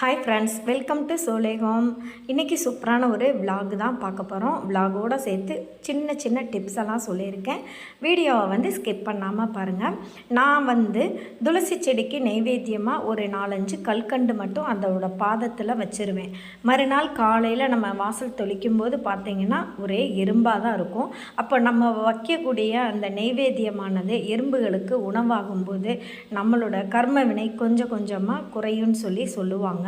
Hi friends welcome to சோலேகம் இன்றைக்கி சூப்பரான ஒரு விலாக் தான் பார்க்க போகிறோம் விலாகோடு சேர்த்து சின்ன சின்ன டிப்ஸ் எல்லாம் சொல்லியிருக்கேன். வீடியோவை வந்து ஸ்கிப் பண்ணாமல் பாருங்கள் நான் வந்து துளசி செடிக்கு நெய்வேத்தியமாக ஒரு நாலஞ்சு கல்கண்டு மட்டும் அதோட பாதத்தில் வச்சுருவேன். மறுநாள் காலையில் நம்ம வாசல் தொளிக்கும் போது பார்த்திங்கன்னா ஒரே எறும்பாக தான் இருக்கும். அப்போ நம்ம வைக்கக்கூடிய அந்த நெய்வேத்தியமானது எறும்புகளுக்கு உணவாகும்போது நம்மளோட கர்ம வினை கொஞ்சம் கொஞ்சமாக குறையும்னு சொல்லி சொல்லுவாங்க.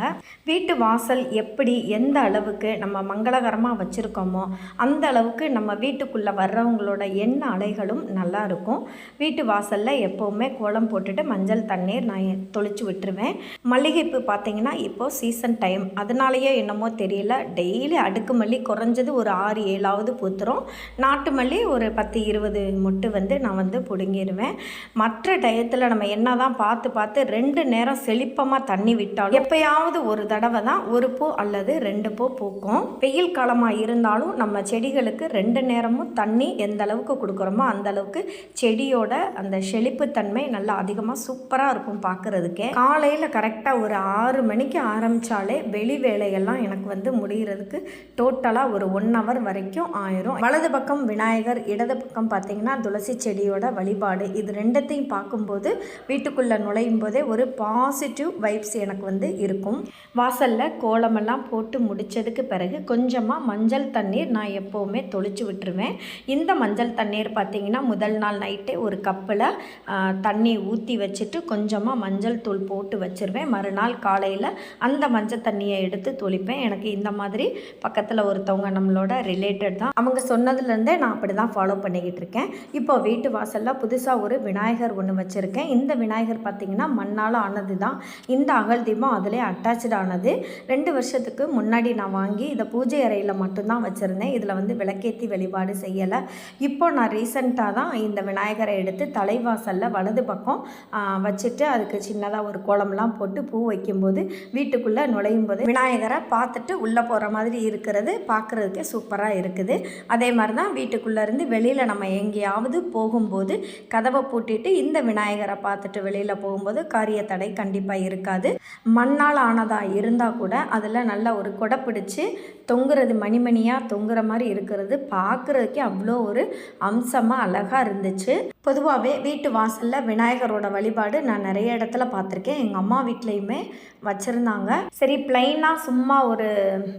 வீட்டு வாசல் எப்படி எந்த அளவுக்கு நம்ம மங்களகரமாக வச்சுருக்கோமோ அந்த அளவுக்கு நம்ம வீட்டுக்குள்ளே வர்றவங்களோட எண்ண அலைகளும் நல்லா இருக்கும். வீட்டு வாசலில் எப்போவுமே கோலம் போட்டுட்டு மஞ்சள் தண்ணீர் நான் தொளிச்சு விட்டுருவேன். மல்லிகைப்பூ பார்த்தீங்கன்னா இப்போது சீசன் டைம் அதனாலேயே என்னமோ தெரியல. டெய்லி அடுக்கு மல்லி குறைஞ்சது ஒரு ஆறு ஏழாவது பூத்துரும். நாட்டு மல்லி ஒரு பத்து இருபது மொட்டு வந்து நான் வந்து பிடுங்கிடுவேன் மற்ற டயத்தில் நம்ம என்ன தான் பார்த்து பார்த்து ரெண்டு நேரம் செழிப்பமாக தண்ணி விட்டாலும் எப்போயாவது ஒரு தடவை தான் ஒரு பூ அல்லது ரெண்டு பூ பூக்கும். வெயில் காலமாக இருந்தாலும் நம்ம செடிகளுக்கு ரெண்டு நேரமும் தண்ணி எந்த அளவுக்கு கொடுக்குறோமோ அந்த அளவுக்கு செடியோட அந்த செழிப்புத்தன்மை நல்லா அதிகமாக சூப்பராக இருக்கும் பார்க்குறதுக்கே காலையில் கரெக்டாக ஒரு ஆறு மணிக்கு ஆரம்பித்தாலே வெளி வேலையெல்லாம் எனக்கு வந்து முடிகிறதுக்கு டோட்டலாக ஒரு ஒன் ஹவர் வரைக்கும் ஆயிரும். வலது பக்கம் விநாயகர் இடது பக்கம் பார்த்தீங்கன்னா துளசி செடியோட வழிபாடு. இது ரெண்டத்தையும் பார்க்கும்போது வீட்டுக்குள்ளே நுழையும் போதே ஒரு பாசிட்டிவ் வைப்ஸ் எனக்கு வந்து இருக்கும். வாசலில் கோலமெல்லாம் போட்டு முடித்ததுக்கு பிறகு கொஞ்சமாக மஞ்சள் தண்ணீர் நான் எப்போவுமே தொளிச்சு விட்டுருவேன். இந்த மஞ்சள் தண்ணீர் பார்த்திங்கன்னா முதல் நாள் நைட்டே ஒரு கப்பில் தண்ணி ஊற்றி வச்சுட்டு கொஞ்சமாக மஞ்சள் தூள் போட்டு வச்சுருவேன். மறுநாள் காலையில் அந்த மஞ்சள் தண்ணியை எடுத்து தொளிப்பேன். எனக்கு இந்த மாதிரி பக்கத்தில் ஒருத்தவங்க நம்மளோட ரிலேட்டட் தான். அவங்க சொன்னதுலேருந்தே நான் அப்படி தான் ஃபாலோ பண்ணிக்கிட்டு இருக்கேன். இப்போ வீட்டு வாசலில் புதுசாக ஒரு விநாயகர் ஒன்று வச்சுருக்கேன். இந்த விநாயகர் பார்த்திங்கன்னா மண்ணால் ஆனது தான் இந்த அகல் தீபம் அதிலே அட்டாச்சு ஆனது. ரெண்டு வருஷத்துக்கு முன்னாடி நான் வாங்கி இதை பூஜை அறையில் மட்டும்தான் வச்சுருந்தேன். இதில் வந்து விளக்கேற்றி வழிபாடு செய்யலை. இப்போ நான் ரீசண்டாக தான் இந்த விநாயகரை எடுத்து தலைவாசலில் வலது பக்கம் வச்சுட்டு அதுக்கு சின்னதாக ஒரு குளம்லாம் போட்டு பூ வைக்கும்போது வீட்டுக்குள்ளே நுழையும் போது விநாயகரை பார்த்துட்டு உள்ளே போகிற மாதிரி இருக்கிறது பார்க்குறதுக்கே சூப்பராக இருக்குது. அதே மாதிரி தான் வீட்டுக்குள்ளே இருந்து வெளியில் நம்ம எங்கேயாவது போகும்போது கதவை பூட்டிட்டு இந்த விநாயகரை பார்த்துட்டு வெளியில் போகும்போது காரிய தடை கண்டிப்பாக இருக்காது. மண்ணால் ஆனதாக இருந்தால் கூட அதில் நல்லா ஒரு கொடை பிடிச்சி தொங்குறது மணிமணியாக தொங்குற மாதிரி இருக்கிறது பார்க்குறதுக்கே அவ்வளோ ஒரு அம்சமாக அழகாக இருந்துச்சு. பொதுவாகவே வீட்டு வாசலில் விநாயகரோட வழிபாடு நான் நிறைய இடத்துல பார்த்துருக்கேன். எங்கள் அம்மா வீட்லேயுமே வச்சுருந்தாங்க. சரி பிளைனாக சும்மா ஒரு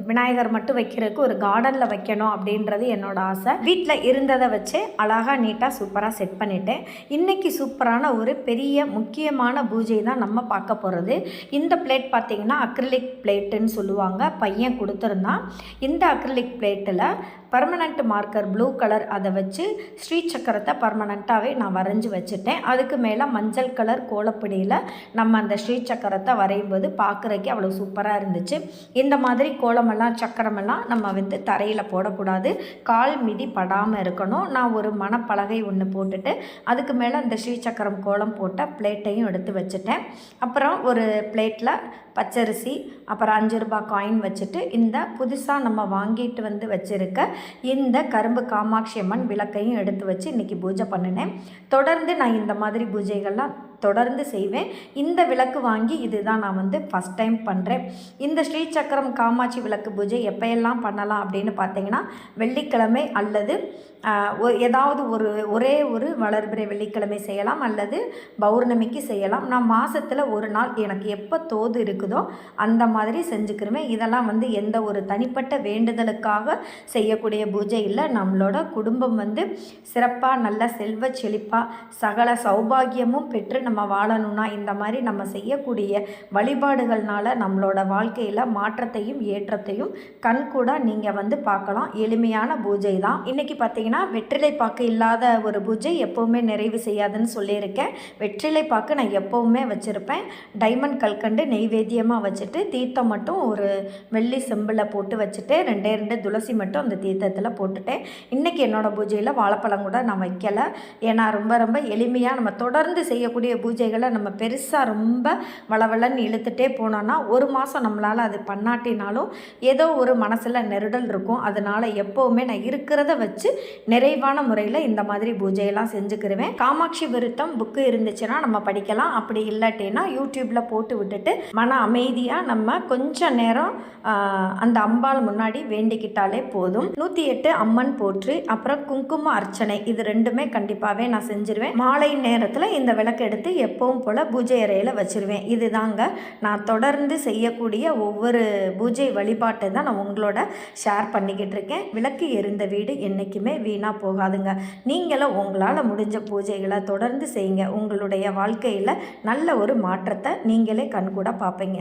விநாயகர் மட்டும் வைக்கிறதுக்கு ஒரு கார்டனில் வைக்கணும் அப்படின்றது என்னோட ஆசை. வீட்டில் இருந்ததை வச்சு அழகாக நீட்டாக சூப்பராக செட் பண்ணிட்டேன். இன்றைக்கி சூப்பரான ஒரு பெரிய முக்கியமான பூஜை தான் நம்ம பார்க்க போகிறது இந்த பிளேட் பார்த்திங்கன்னா அக்ரிலிக் பிளேட்டுன்னு சொல்லுவாங்க. பையன் கொடுத்துருந்தான். இந்த அக்ரிலிக் பிளேட்டில் பர்மனண்ட் மார்க்கர் ப்ளூ கலர் அதை வச்சு ஸ்ரீ சக்கரத்தை பர்மனண்ட்டாகவே நான் வரைஞ்சி வச்சுட்டேன். அதுக்கு மேலே மஞ்சள் கலர் கோலப்படியில் நம்ம அந்த ஸ்ரீ சக்கரத்தை வரையும் போது பார்க்குறதுக்கே அவ்வளோ சூப்பராக இருந்துச்சு. இந்த மாதிரி கோலமெல்லாம் சக்கரமெல்லாம் நம்ம வந்து தரையில் போடக்கூடாது. கால் மிதி படாமல் இருக்கணும். நான் ஒரு மணப்பலகை ஒன்று போட்டுட்டு அதுக்கு மேலே அந்த ஸ்ரீ சக்கரம் கோலம் போட்ட பிளேட்டையும் எடுத்து வச்சுட்டேன். அப்புறம் ஒரு பிளேட்டில் பச்சரிசி அப்புறம் அஞ்சு ரூபாய் காயின் வச்சுட்டு இந்த புதுசாக நம்ம வாங்கிட்டு வந்து வச்சுருக்க இந்த கரும்பு காமாட்சி அம்மன் விளக்கையும் எடுத்து வச்சு இன்றைக்கி பூஜை பண்ணினேன். தொடர்ந்து நான் இந்த மாதிரி பூஜைகள்லாம் தொடர்ந்து செய்வேன். இந்த விளக்கு வாங்கி இதுதான் நான் வந்து ஃபஸ்ட் டைம் பண்ணுறேன் இந்த ஸ்ரீ சக்கரம் காமாட்சி விளக்கு பூஜை எப்போயெல்லாம் பண்ணலாம் அப்படின்னு பார்த்தீங்கன்னா வெள்ளிக்கிழமை அல்லது ஏதாவது ஒரு ஒரே ஒரு வளர்பிறை வெள்ளிக்கிழமை செய்யலாம் அல்லது பௌர்ணமிக்கு செய்யலாம். நான் மாதத்தில் ஒரு நாள் எனக்கு எப்போ தோது இருக்குதோ அந்த மாதிரி செஞ்சுக்கிருவேன். இதெல்லாம் வந்து எந்த ஒரு தனிப்பட்ட வேண்டுதலுக்காக செய்யக்கூடிய பூஜை இல்லை. நம்மளோட குடும்பம் வந்து சிறப்பாக நல்ல செல்வ செழிப்பாக சகல சௌபாகியமும் பெற்று நம்ம வாழணும்னா இந்த மாதிரி நம்ம செய்யக்கூடிய வழிபாடுகள்னால நம்மளோட வாழ்க்கையில் மாற்றத்தையும் ஏற்றத்தையும் கண்கூட நீங்கள் வந்து பார்க்கலாம். எளிமையான பூஜை தான். இன்றைக்கி பார்த்தீங்கன்னா வெற்றிலை பாக்கு இல்லாத ஒரு பூஜை எப்போவுமே நிறைவு செய்யாதுன்னு சொல்லியிருக்கேன். வெற்றிலை பாக்கு நான் எப்போவுமே வச்சுருப்பேன். டைமண்ட் கல்கண்டு நெய்வேத்தியமாக வச்சுட்டு தீர்த்தம் மட்டும் ஒரு வெள்ளி செம்பில் போட்டு வச்சுட்டு ரெண்டே ரெண்டு துளசி மட்டும் அந்த தீர்த்தத்தில் போட்டுட்டேன் இன்றைக்கி என்னோடய பூஜையில் வாழைப்பழம் கூட நான் வைக்கலை. ஏன்னா ரொம்ப ரொம்ப எளிமையாக நம்ம தொடர்ந்து செய்யக்கூடிய பூஜைகளை நம்ம பெருசாக ரொம்ப வளவளன்னு இழுத்துட்டே போனோன்னா ஒரு மாதம் நம்மளால் அது பண்ணாட்டினாலும் ஏதோ ஒரு மனசில் நெருடல் இருக்கும். அதனால் எப்போவுமே நான் இருக்கிறத வச்சு நிறைவான முறையில் இந்த மாதிரி பூஜையெல்லாம் செஞ்சுக்கிருவேன். காமாட்சி விருத்தம் புக்கு இருந்துச்சுன்னா நம்ம படிக்கலாம். அப்படி இல்லாட்டினா யூடியூப்பில் போட்டு விட்டுட்டு மன அமைதியாக நம்ம கொஞ்சம் நேரம் அந்த அம்பாள் முன்னாடி வேண்டிக்கிட்டாலே போதும். நூற்றி எட்டு அம்மன் போற்று அப்புறம் குங்கும அர்ச்சனை. இது ரெண்டுமே கண்டிப்பாகவே நான் செஞ்சிருவேன். மாலை நேரத்தில் இந்த விளக்கு எடுத்து எப்பவும் போல் பூஜை அறையில் வச்சிருவேன். இதுதாங்க நான் தொடர்ந்து செய்யக்கூடிய ஒவ்வொரு பூஜை வழிபாட்டை தான் நான் உங்களோட ஷேர் பண்ணிக்கிட்டு இருக்கேன். விளக்கு எரிந்த வீடு என்றைக்குமே வீணாக போகாதுங்க. நீங்களும் உங்களால் முடிஞ்ச பூஜைகளை தொடர்ந்து செய்யுங்க. உங்களுடைய வாழ்க்கையில் நல்ல ஒரு மாற்றத்தை நீங்களே கண்கூட பார்ப்பீங்க.